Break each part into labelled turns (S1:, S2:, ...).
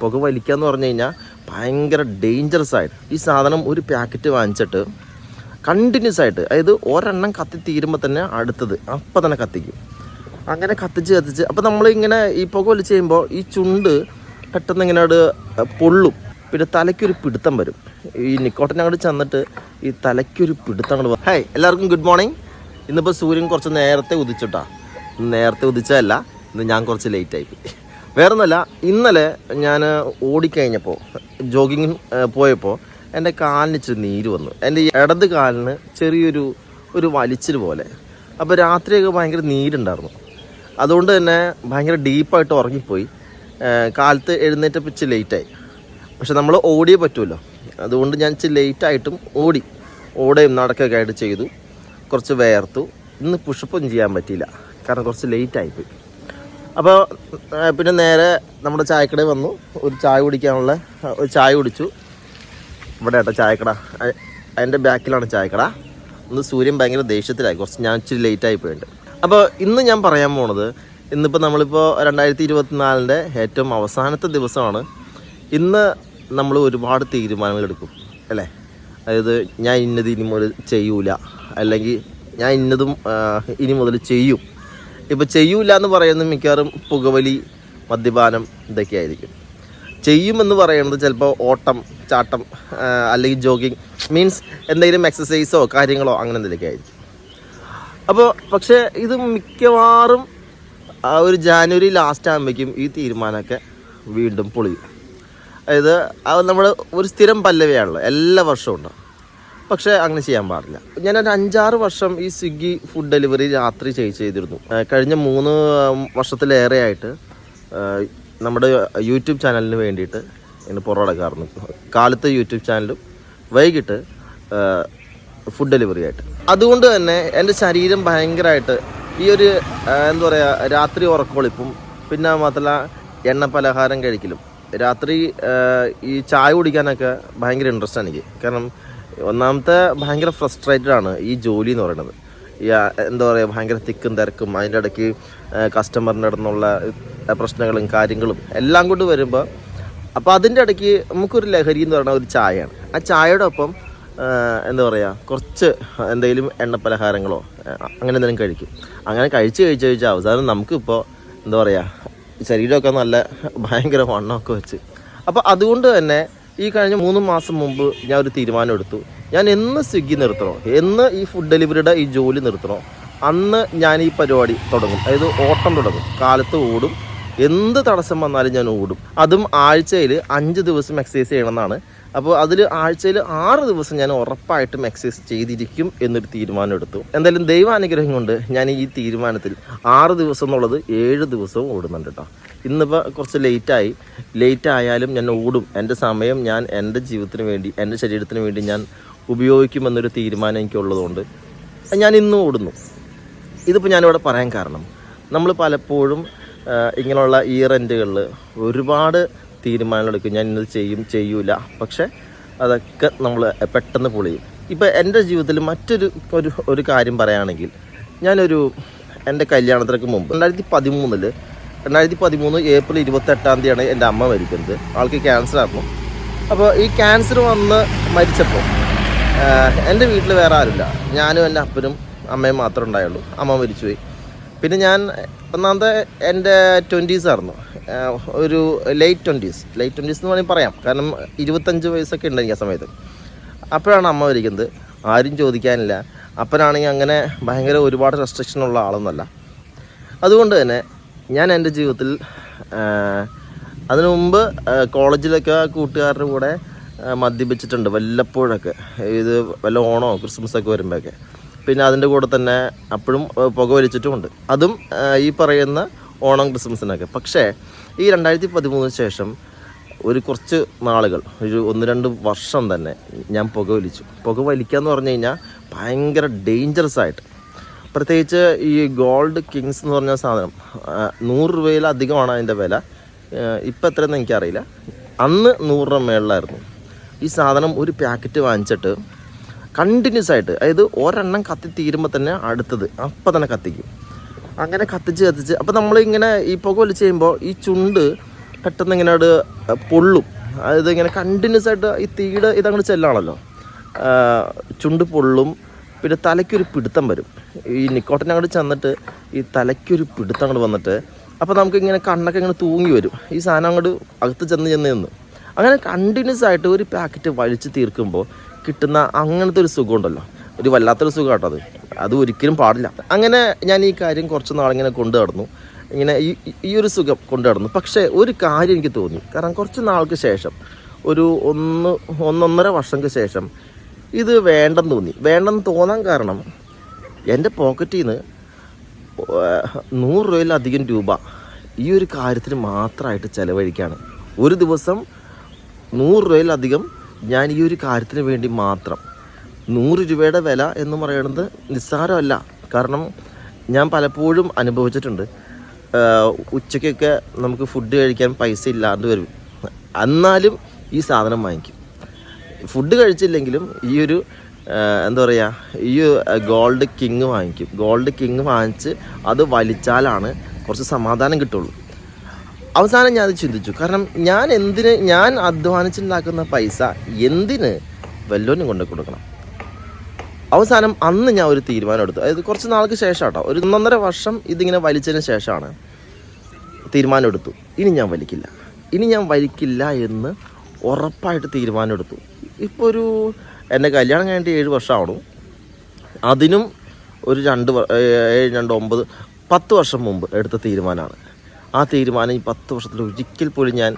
S1: പുക വലിക്കുക എന്ന് പറഞ്ഞു കഴിഞ്ഞാൽ ഭയങ്കര ഡേഞ്ചറസ് ആയിട്ട്. ഈ സാധനം ഒരു പാക്കറ്റ് വാങ്ങിച്ചിട്ട് കണ്ടിന്യൂസ് ആയിട്ട് അതായത് ഒരെണ്ണം കത്തി തീരുമ്പോൾ തന്നെ അടുത്തത്. അപ്പം തന്നെ കത്തിക്കും. അങ്ങനെ കത്തിച്ച് കത്തിച്ച് അപ്പം നമ്മളിങ്ങനെ ഈ പുക വലിച്ച് കഴിയുമ്പോൾ ഈ ചുണ്ട് പെട്ടെന്ന് ഇങ്ങനെ അവിടെ പൊള്ളും. പിന്നെ തലയ്ക്കൊരു പിടുത്തം വരും. ഈ നിക്കോട്ടൻ അങ്ങോട്ട് ചെന്നിട്ട് ഈ തലയ്ക്കൊരു പിടുത്തം അങ്ങോട്ട് ഹായ് എല്ലാവർക്കും ഗുഡ് മോർണിംഗ് ഇന്നിപ്പോൾ സൂര്യൻ കുറച്ച് നേരത്തെ ഉദിച്ചിട്ടാ. നേരത്തെ ഉദിച്ചതല്ല ഇന്ന് ഞാൻ കുറച്ച് ലേറ്റ് ആയി. വേറൊന്നുമല്ല ഇന്നലെ ഞാൻ ഓടിക്കഴിഞ്ഞപ്പോൾ ജോഗിങ് പോയപ്പോൾ എന്റെ കാലിന് ഇച്ചിരി നീര് വന്നു. എന്റെ ഈ ഇടത് കാലിന് ചെറിയൊരു ഒരു വലിച്ചിൽ പോലെ. അപ്പോൾ രാത്രിയൊക്കെ ഭയങ്കര നീരുണ്ടായിരുന്നു. അതുകൊണ്ട് തന്നെ ഭയങ്കര ഡീപ്പായിട്ട് ഉറങ്ങിപ്പോയി. കാലത്ത് എഴുന്നേറ്റപ്പോൾ ഇച്ചിരി ലേറ്റായി. പക്ഷെ നമ്മൾ ഓടിയേ പറ്റുമല്ലോ അതുകൊണ്ട് ഞാൻ ഇച്ചിരി ലേറ്റായിട്ടും ഓടി. ഓടുകയും നടക്കുകയൊക്കെ ആയിട്ട് ചെയ്തു. കുറച്ച് വേർത്തു. ഇന്ന് പുഷപ്പൊന്നും ചെയ്യാൻ പറ്റിയില്ല. കാരണം കുറച്ച് ലേറ്റായിപ്പോയി. അപ്പോൾ പിന്നെ നേരെ നമ്മുടെ ചായക്കടയിൽ വന്നു. ഒരു ചായ കുടിക്കാനുള്ള ഒരു ചായ കുടിച്ചു. ഇവിടെ കേട്ടോ ചായക്കട. അതിന്റെ ബാക്കിലാണ് ചായക്കട. ഇന്ന് സൂര്യൻ ഭയങ്കര ദേഷ്യത്തിലായി. കുറച്ച് ഞാൻ ഇച്ചിരി ലേറ്റായി പോയിട്ടുണ്ട്. അപ്പോൾ ഇന്ന് ഞാൻ പറയാൻ പോണത് ഇന്നിപ്പോൾ നമ്മളിപ്പോൾ രണ്ടായിരത്തി ഇരുപത്തിനാലിന്റെ ഏറ്റവും അവസാനത്തെ ദിവസമാണ്. ഇന്ന് നമ്മൾ ഒരുപാട് തീരുമാനങ്ങൾ എടുക്കും അല്ലേ? അതായത് ഞാൻ ഇന്നത് ഇനി മുതൽ ചെയ്യൂല. അല്ലെങ്കിൽ ഞാൻ ഇന്നതും ഇനി മുതൽ ചെയ്യും. ഇപ്പോൾ ചെയ്യൂല എന്ന് പറയുന്നത് മിക്കവാറും പുകവലി മദ്യപാനം ഇതൊക്കെ ആയിരിക്കും ചെയ്യുമെന്ന് പറയുന്നത് ചിലപ്പോൾ ഓട്ടം ചാട്ടം അല്ലെങ്കിൽ ജോഗിങ് മീൻസ് എന്തെങ്കിലും എക്സസൈസോ കാര്യങ്ങളോ അങ്ങനെ എന്തെങ്കിലുമൊക്കെ ആയിരിക്കും. അപ്പോൾ പക്ഷേ ഇത് മിക്കവാറും ആ ഒരു ജാനുവരി ലാസ്റ്റ് ആകുമ്പോഴേക്കും ഈ തീരുമാനമൊക്കെ വീണ്ടും പൊളിയും. അതായത് അത് നമ്മൾ ഒരു സ്ഥിരം പല്ലവിയാണല്ലോ എല്ലാ വർഷവും ഉണ്ടാവും. പക്ഷേ അങ്ങനെ ചെയ്യാൻ പാടില്ല. ഞാൻ ഒരു അഞ്ചാറ് വർഷം ഈ സ്വിഗ്ഗി ഫുഡ് ഡെലിവറി രാത്രി ചെയ് ചെയ്തിരുന്നു. കഴിഞ്ഞ മൂന്ന് വർഷത്തിലേറെ ആയിട്ട് നമ്മുടെ യൂട്യൂബ് ചാനലിന് വേണ്ടിയിട്ട് ഇന്ന് പുറടക്കാറുണ്ട് കാലത്ത് യൂട്യൂബ് ചാനലും വൈകിട്ട് ഫുഡ് ഡെലിവറി ആയിട്ട്. അതുകൊണ്ട് തന്നെ എന്റെ ശരീരം ഭയങ്കരമായിട്ട് ഈ ഒരു എന്താ പറയുക രാത്രി ഉറക്കോളിപ്പും പിന്നെ മാത്രമല്ല എണ്ണ പലഹാരം കഴിക്കലും. രാത്രി ഈ ചായ കുടിക്കാനൊക്കെ ഭയങ്കര ഇൻട്രസ്റ്റ് എനിക്ക്. കാരണം ഒന്നാമത്തെ ഭയങ്കര ഫ്രസ്ട്രേറ്റഡ് ആണ് ഈ ജോലി എന്ന് പറയുന്നത്. എന്താ പറയുക ഭയങ്കര തിക്കും തിരക്കും അതിന്റെ ഇടയ്ക്ക് കസ്റ്റമറിന്റെ അടുത്തുനിന്നുള്ള പ്രശ്നങ്ങളും കാര്യങ്ങളും എല്ലാം കൊണ്ട് വരുമ്പോൾ അപ്പോൾ അതിന്റെ ഇടയ്ക്ക് നമുക്കൊരു ലഹരി എന്ന് പറയുന്ന ഒരു ചായയാണ്. ആ ചായയുടെ ഒപ്പം എന്താ പറയുക കുറച്ച് എന്തെങ്കിലും എണ്ണ പലഹാരങ്ങളോ അങ്ങനെ എന്തെങ്കിലും കഴിക്കും. അങ്ങനെ കഴിച്ച് കഴിച്ച് കഴിച്ച് അവസാനം നമുക്കിപ്പോൾ എന്താ പറയുക ശരീരമൊക്കെ നല്ല ഭയങ്കര വണ്ണമൊക്കെ വെച്ച്. അപ്പോൾ അതുകൊണ്ട് തന്നെ ഈ കഴിഞ്ഞ മൂന്ന് മാസം മുമ്പ് ഞാൻ ഒരു തീരുമാനം എടുത്തു. ഞാൻ എന്ന് സ്വിഗ്ഗി നിർത്തണോ? എന്ന് ഈ ഫുഡ് ഡെലിവറിയുടെ ഈ ജോലി നിർത്തണോ? അന്ന് ഞാൻ ഈ പരിപാടി തുടങ്ങും. അതായത് ഓട്ടം തുടങ്ങും. കാലത്ത് ഓടും. എന്ത് തടസ്സം വന്നാലും ഞാൻ ഓടും. അതും ആഴ്ചയിൽ അഞ്ച് ദിവസം എക്സസൈസ് ചെയ്യണമെന്നാണ് അപ്പോൾ അതിൽ ആഴ്ചയിൽ ആറ് ദിവസം ഞാൻ ഉറപ്പായിട്ടും എക്സസൈസ് ചെയ്തിരിക്കും എന്നൊരു തീരുമാനം എടുത്തു എന്തായാലും ദൈവാനുഗ്രഹം കൊണ്ട് ഞാൻ ഈ തീരുമാനത്തിൽ ആറ് ദിവസം എന്നുള്ളത് ഏഴ് ദിവസവും ഓടുന്നുണ്ട് കേട്ടോ. ഇന്നിപ്പോൾ കുറച്ച് ലേറ്റായി ലേറ്റ് ആയാലും ഞാൻ ഓടും. എന്റെ സമയം ഞാൻ എന്റെ ജീവിതത്തിന് വേണ്ടി എന്റെ ശരീരത്തിന് വേണ്ടി ഞാൻ ഉപയോഗിക്കുമെന്നൊരു തീരുമാനം എനിക്കുള്ളതുകൊണ്ട് ഞാൻ ഇന്നും ഓടുന്നു. ഇതിപ്പോൾ ഞാനിവിടെ പറയാൻ കാരണം നമ്മൾ പലപ്പോഴും ഇങ്ങനെയുള്ള ഈ റെന്റുകളിൽ ഒരുപാട് തീരുമാനങ്ങൾ എടുക്കും ഞാൻ ഇന്നത് ചെയ്യും ചെയ്യൂല. പക്ഷെ അതൊക്കെ നമ്മൾ പെട്ടെന്ന് പൊളിയും ഇപ്പോൾ എന്റെ ജീവിതത്തിൽ മറ്റൊരു ഒരു ഒരു കാര്യം പറയുകയാണെങ്കിൽ ഞാനൊരു എന്റെ കല്യാണത്തിനൊക്കെ മുമ്പ് രണ്ടായിരത്തി പതിമൂന്നിൽ രണ്ടായിരത്തി പതിമൂന്ന് ഏപ്രിൽ ഇരുപത്തെട്ടാം തീയതിയാണ് എന്റെ അമ്മ മരിക്കുന്നത്. ആൾക്ക് ക്യാൻസർ ആയിരുന്നു. അപ്പോൾ ഈ ക്യാൻസർ വന്ന് മരിച്ചപ്പോൾ എന്റെ വീട്ടിൽ വേറെ ആരുമില്ല. ഞാനും എന്റെ അപ്പനും അമ്മയും മാത്രമേ ഉണ്ടായുള്ളൂ. അമ്മ മരിച്ചുപോയി. പിന്നെ ഞാൻ ഒന്നാമത്തെ എന്റെ ട്വന്റീസ് ആയിരുന്നു. ഒരു ലേറ്റ് ട്വന്റീസ് ലേറ്റ് ട്വന്റീസ് എന്ന് വേണമെങ്കിൽ പറയാം. കാരണം ഇരുപത്തഞ്ച് വയസ്സൊക്കെ ഉണ്ട് എനിക്ക് ആ സമയത്ത്. അപ്പോഴാണ് അമ്മ വരിക്കുന്നത് ആരും ചോദിക്കാനില്ല. അപ്പോഴാണെങ്കിൽ അങ്ങനെ ഭയങ്കര ഒരുപാട് റെസ്ട്രിക്ഷൻ ഉള്ള ആളൊന്നുമല്ല. അതുകൊണ്ട് തന്നെ ഞാൻ എന്റെ ജീവിതത്തിൽ അതിനു മുമ്പ് കോളേജിലൊക്കെ കൂട്ടുകാരുടെ കൂടെ മദ്യപിച്ചിട്ടുണ്ട് വല്ലപ്പോഴൊക്കെ. ഇത് വല്ല ഓണോ ക്രിസ്മസ് ഒക്കെ വരുമ്പോഴൊക്കെ. പിന്നെ അതിന്റെ കൂടെ തന്നെ അപ്പോഴും പുക വലിച്ചിട്ടുമുണ്ട്. അതും ഈ പറയുന്ന ഓണം ക്രിസ്മസിനൊക്കെ. പക്ഷേ ഈ രണ്ടായിരത്തി പതിമൂന്നിന് ശേഷം ഒരു കുറച്ച് നാളുകൾ ഒരു ഒന്ന് രണ്ട് വർഷം തന്നെ ഞാൻ പുക വലിച്ചു. പുക വലിക്കുക എന്ന് പറഞ്ഞു കഴിഞ്ഞാൽ ഭയങ്കര ഡേഞ്ചറസ് ആയിട്ട്. പ്രത്യേകിച്ച് ഈ ഗോൾഡ് കിങ്സ് എന്ന് പറഞ്ഞ സാധനം നൂറ് രൂപയിലധികമാണ് അതിന്റെ വില? ഇപ്പം എത്രയെന്ന് എനിക്കറിയില്ല. അന്ന് നൂറ് രൂപ മേളിലായിരുന്നു. ഈ സാധനം ഒരു പാക്കറ്റ് വാങ്ങിച്ചിട്ട് കണ്ടിന്യൂസ് ആയിട്ട്. അതായത് ഒരെണ്ണം കത്തി തീരുമ്പോൾ തന്നെ അടുത്തത്. അപ്പം തന്നെ കത്തിക്കും. അങ്ങനെ കത്തിച്ച് കത്തിച്ച് അപ്പം നമ്മളിങ്ങനെ ഈ പുക വലിച്ച് കഴിയുമ്പോൾ ഈ ചുണ്ട് പെട്ടെന്ന് ഇങ്ങനെ അത് പൊള്ളും. അതായത് ഇങ്ങനെ കണ്ടിന്യൂസ് ആയിട്ട് ഈ തീയുടെ ഇതങ്ങോട്ട് ചെല്ലാണല്ലോ. ചുണ്ട് പൊള്ളും. പിന്നെ തലയ്ക്കൊരു പിടുത്തം വരും. ഈ നിക്കോട്ടൻ അങ്ങോട്ട് ചെന്നിട്ട് ഈ തലയ്ക്കൊരു പിടുത്തം അങ്ങോട്ട് വന്നിട്ട് അപ്പോൾ നമുക്ക് ഇങ്ങനെ കണ്ണൊക്കെ ഇങ്ങനെ തൂങ്ങി വരും. ഈ സാധനം അങ്ങോട്ട് അകത്ത് ചെന്ന് ചെന്ന് ചെന്ന്. അങ്ങനെ കണ്ടിന്യൂസ് ആയിട്ട് ഒരു പാക്കറ്റ് വലിച്ചു തീർക്കുമ്പോൾ കിട്ടുന്ന അങ്ങനത്തെ ഒരു സുഖമുണ്ടല്ലോ. ഒരു വല്ലാത്തൊരു സുഖം കേട്ടോ അത്. അത് ഒരിക്കലും പാടില്ല. അങ്ങനെ ഞാൻ ഈ കാര്യം കുറച്ച് നാളിങ്ങനെ കൊണ്ടു നടന്നു. ഇങ്ങനെ ഈ ഈ- ഒരു സുഖം കൊണ്ടു നടന്നു. പക്ഷേ ഒരു കാര്യം എനിക്ക് തോന്നി. കാരണം കുറച്ച് നാൾക്ക് ശേഷം ഒരു ഒന്ന് ഒന്നൊന്നര വർഷങ്ങൾക്ക് ശേഷം ഇത് വേണ്ടെന്ന് തോന്നി. വേണ്ടെന്ന് തോന്നാൻ കാരണം എന്റെ പോക്കറ്റിൽ നിന്ന് നൂറ് രൂപയിലധികം രൂപ ഈ ഒരു കാര്യത്തിന് മാത്രമായിട്ട് ചിലവഴിക്കുകയാണ്. ഒരു ദിവസം നൂറ് രൂപയിലധികം ഞാൻ ഈ ഒരു കാര്യത്തിന് വേണ്ടി മാത്രം നൂറ് രൂപയുടെ വില എന്ന് പറയുന്നത് നിസ്സാരമല്ല. കാരണം ഞാൻ പലപ്പോഴും അനുഭവിച്ചിട്ടുണ്ട്. ഉച്ചയ്ക്കൊക്കെ നമുക്ക് ഫുഡ് കഴിക്കാൻ പൈസ ഇല്ലാണ്ട് വരും. എന്നാലും ഈ സാധനം വാങ്ങിക്കും. ഫുഡ് കഴിച്ചില്ലെങ്കിലും ഈ ഒരു എന്താ പറയുക ഈ ഗോൾഡ് കിങ് വാങ്ങിക്കും. ഗോൾഡ് കിങ് വാങ്ങിച്ച് അത് വലിച്ചാലാണ് കുറച്ച് സമാധാനം കിട്ടുള്ളൂ. അവസാനം ഞാൻ അത് ചിന്തിച്ചു. കാരണം ഞാൻ എന്തിന് ഞാൻ അധ്വാനിച്ചുണ്ടാക്കുന്ന പൈസ എന്തിന് വല്ലോനും കൊണ്ട് കൊടുക്കണം. അവസാനം അന്ന് ഞാൻ ഒരു തീരുമാനം എടുത്തു. അതായത് കുറച്ച് നാൾക്ക് ശേഷം കേട്ടോ ഒരു ഒന്നൊന്നര വർഷം ഇതിങ്ങനെ വലിച്ചതിന് ശേഷമാണ് തീരുമാനം എടുത്തു. ഇനി ഞാൻ വലിക്കില്ല. ഇനി ഞാൻ വലിക്കില്ല എന്ന് ഉറപ്പായിട്ട് തീരുമാനം എടുത്തു. ഇപ്പോൾ ഒരു എന്റെ കല്യാണം കഴിഞ്ഞിട്ട് ഏഴ് വർഷമാണു. അതിനും ഒരു രണ്ട് ഏഴ് രണ്ട് ഒമ്പത് പത്ത് വർഷം മുമ്പ് എടുത്ത തീരുമാനമാണ്. ആ തീരുമാനം ഈ പത്ത് വർഷത്തിൽ ഒരിക്കൽ പോലും ഞാൻ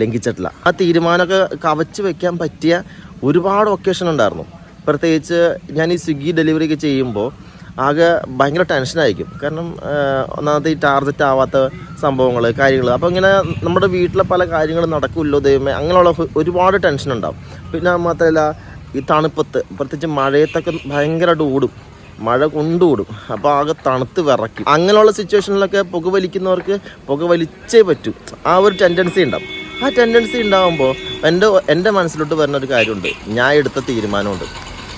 S1: ലംഘിച്ചിട്ടില്ല. ആ തീരുമാനമൊക്കെ കവച്ച് വയ്ക്കാൻ പറ്റിയ ഒരുപാട് ഒക്കേഷൻ ഉണ്ടായിരുന്നു. പ്രത്യേകിച്ച് ഞാൻ ഈ സ്വിഗ്ഗി ഡെലിവറി ഒക്കെ ചെയ്യുമ്പോൾ ആകെ ഭയങ്കര ടെൻഷനായിരിക്കും കാരണം ഒന്നാമത്തെ ഈ ടാർഗറ്റ് ആവാത്ത സംഭവങ്ങൾ കാര്യങ്ങൾ അപ്പോൾ ഇങ്ങനെ നമ്മുടെ വീട്ടിലെ പല കാര്യങ്ങളും നടക്കുമല്ലോ ദൈവമേ അങ്ങനെയുള്ള ഒരുപാട് ടെൻഷൻ ഉണ്ടാവും. പിന്നെ മാത്രമല്ല ഈ തണുപ്പത്ത് പ്രത്യേകിച്ച് മഴയത്തൊക്കെ ഭയങ്കരമായിട്ട് ഓടും. മഴ കൊണ്ടുകൂടും. അപ്പോൾ ആകെ തണുത്ത് വിറയ്ക്കും. അങ്ങനെയുള്ള സിറ്റുവേഷനിലൊക്കെ പുക വലിക്കുന്നവർക്ക് പുക വലിച്ചേ പറ്റൂ. ആ ഒരു ടെൻഡൻസി ഉണ്ടാവും. ആ ടെൻഡൻസി ഉണ്ടാകുമ്പോൾ എന്റെ എന്റെ മനസ്സിലോട്ട് വരുന്ന ഒരു കാര്യമുണ്ട്. ഞാൻ എടുത്ത തീരുമാനമുണ്ട്.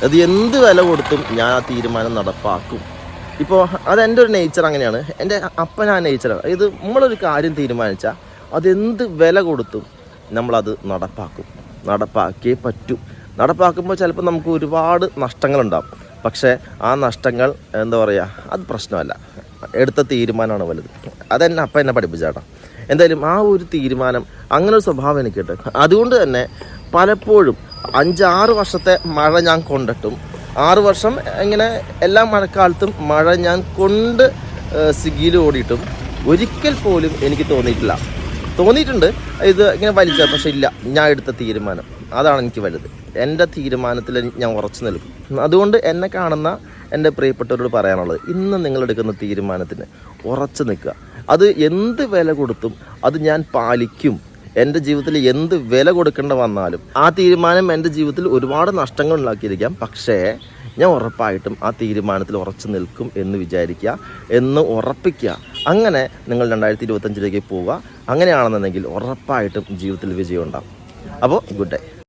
S1: അത് എന്ത് വില കൊടുത്തും ഞാൻ ആ തീരുമാനം നടപ്പാക്കും. ഇപ്പോൾ അതെന്റെ ഒരു നേച്ചർ അങ്ങനെയാണ്. എന്റെ അപ്പൻ ആ നേച്ചറാണ് ഇത് നമ്മളൊരു കാര്യം തീരുമാനിച്ചാൽ അതെന്ത് വില കൊടുത്തും നമ്മളത് നടപ്പാക്കും. നടപ്പാക്കിയേ പറ്റൂ. നടപ്പാക്കുമ്പോൾ ചിലപ്പോൾ നമുക്ക് ഒരുപാട് നഷ്ടങ്ങളുണ്ടാവും. പക്ഷേ ആ നഷ്ടങ്ങൾ എന്താ പറയുക അത് പ്രശ്നമല്ല. എടുത്ത തീരുമാനമാണ് വലുത്. അതെന്നെ അപ്പം എന്നെ പഠിപ്പിച്ചാട്ടോ. എന്തായാലും ആ ഒരു തീരുമാനം അങ്ങനെ ഒരു സ്വഭാവം എനിക്കുണ്ട്. അതുകൊണ്ട് തന്നെ പലപ്പോഴും അഞ്ചാറ് വർഷത്തെ മഴ ഞാൻ കൊണ്ടിട്ടും ആറു വർഷം ഇങ്ങനെ എല്ലാ മഴക്കാലത്തും മഴ ഞാൻ കൊണ്ട് സ്വിഗ്ഗിയിൽ ഓടിയിട്ടും ഒരിക്കൽ പോലും എനിക്ക് തോന്നിയിട്ടില്ല. തോന്നിയിട്ടുണ്ട് ഇത് ഇങ്ങനെ വലിച്ച പക്ഷെ ഇല്ല ഞാൻ എടുത്ത തീരുമാനം. അതാണ് എനിക്ക് വലുത്. എന്റെ തീരുമാനത്തിൽ ഞാൻ ഉറച്ചു നിൽക്കും. അതുകൊണ്ട് എന്നെ കാണുന്ന എന്റെ പ്രിയപ്പെട്ടവരോട് പറയാനുള്ളത് ഇന്ന് നിങ്ങളെടുക്കുന്ന തീരുമാനത്തിന് ഉറച്ചു നിൽക്കുക. അത് എന്ത് വില കൊടുത്തും അത് ഞാൻ പാലിക്കും. എന്റെ ജീവിതത്തിൽ എന്ത് വില കൊടുക്കേണ്ട വന്നാലും ആ തീരുമാനം എന്റെ ജീവിതത്തിൽ ഒരുപാട് നഷ്ടങ്ങൾ ഉണ്ടാക്കിയിരിക്കാം. പക്ഷേ ഞാൻ ഉറപ്പായിട്ടും ആ തീരുമാനത്തിൽ ഉറച്ചു നിൽക്കും എന്ന് വിചാരിക്കുക എന്ന് ഉറപ്പിക്കുക. അങ്ങനെ നിങ്ങൾ രണ്ടായിരത്തി ഇരുപത്തഞ്ചിലേക്ക് പോവുക. അങ്ങനെയാണെന്നുണ്ടെങ്കിൽ ഉറപ്പായിട്ടും ജീവിതത്തിൽ വിജയം ഉണ്ടാകും അപ്പോൾ ഗുഡ് ഡേ.